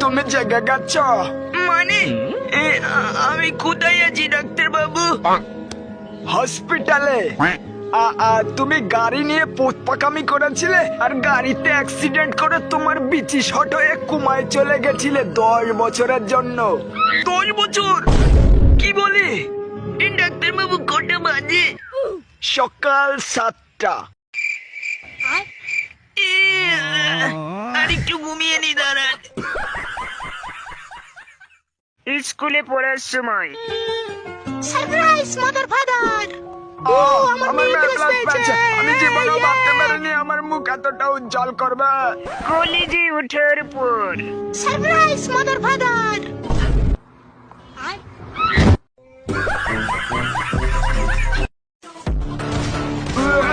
তুমি জেগে গেছ মানে? এ, আমি কোথায় আছি ডাক্তার বাবু হসপিটালে। আ- আ, তুমি গাড়ি নিয়ে পোত পাকামি করেছিলে আর গাড়িতে অ্যাক্সিডেন্ট করে তোমার বিচি শট হয়ে কুমায় চলে গেছিলে দশ বছরের জন্য। দশ বছর? কি বলে? ডাক্তার বাবু কটা বাজে? সকাল সাতটা। একটু ঘুমিয়ে নি দাঁড়ান। স্কুলে পড়ার সময়। সারপ্রাইজ মাদার ফাদার ও, আমার আমার মেয়ে মেয়ে পেয়েছে। আমি যে Yay! ভাবতে পারিনি আমার মুখ এতটা উজ্জ্বল করবে। কলেজে ওঠার পর। সারপ্রাইজ মাদার ফাদার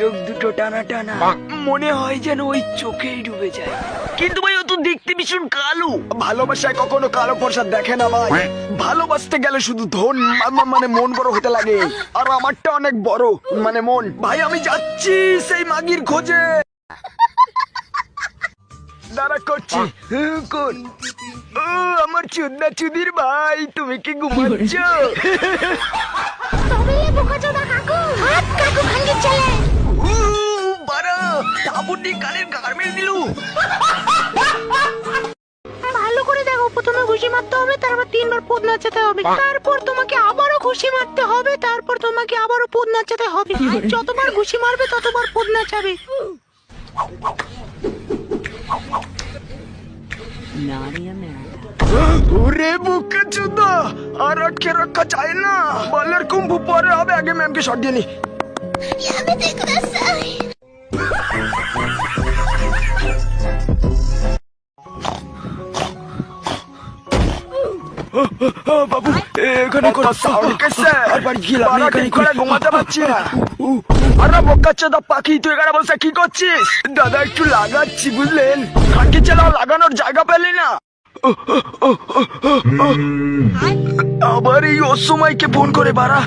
চোখ দুটো টানা টানা মনে হয় যেন ওই চোখেই ডুবে যায়। কিন্তু ভাই ও তো দেখতে ভীষণ কালো। ভালোবাসায় কখনো কালো প্রসাদ দেখে না ভাই। ভালোবাসতে গেলে শুধু ধন মানে মন বড় হতে লাগে। আর আমারটা অনেক বড় মানে মন। ভাই আমি যাচ্ছি সেই মাগির খোঁজে। দাঁড়া করছি। হুঁ, কর। ও আমার চুদনা চুদির ভাই তুমি কি ঘুমাচ্ছ? বাড়া কানের গার্মেন্ট দিলু। ভালো করে দেখো প্রথমে ঘুষি মারতে হবে তারপর তিনবার পদ নাচাতে হবে। তারপর তোমাকে আবারও ঘুষি মারতে হবে তারপর তোমাকে আবারও পদ নাচাতে হবে। আর যতবার ঘুষি মারবে ততবার পদ নাচাবে। ওরে বুকে চুদা আর আটকে রাখা যায় না। বলের কুম্ভ পরে হবে আগে ম্যামকে শট দিয়ে নি বাবু এখানে বাড়ি গেলাম এখানে করে ঘুমাতে পারছি না আরে চোদা পাখি তুই এখানে বসে কি করছিস? দাদা একটু লাগাচ্ছি বুঝলেন? খাকি চালাও লাগানোর জায়গা পেলি না। আবার এই অসময়কে ফোন করে বাড়া।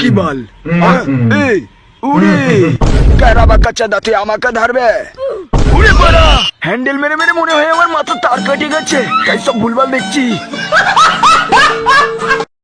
কি বল? এই উড়ে। কারা আমাকে ধরবে? ঘুরে পড়া হ্যান্ডেল মেরে মেরে মনে হয় আমার মাথা তার কাটে গেছে। তাই সব ভুলভাল দেখছি।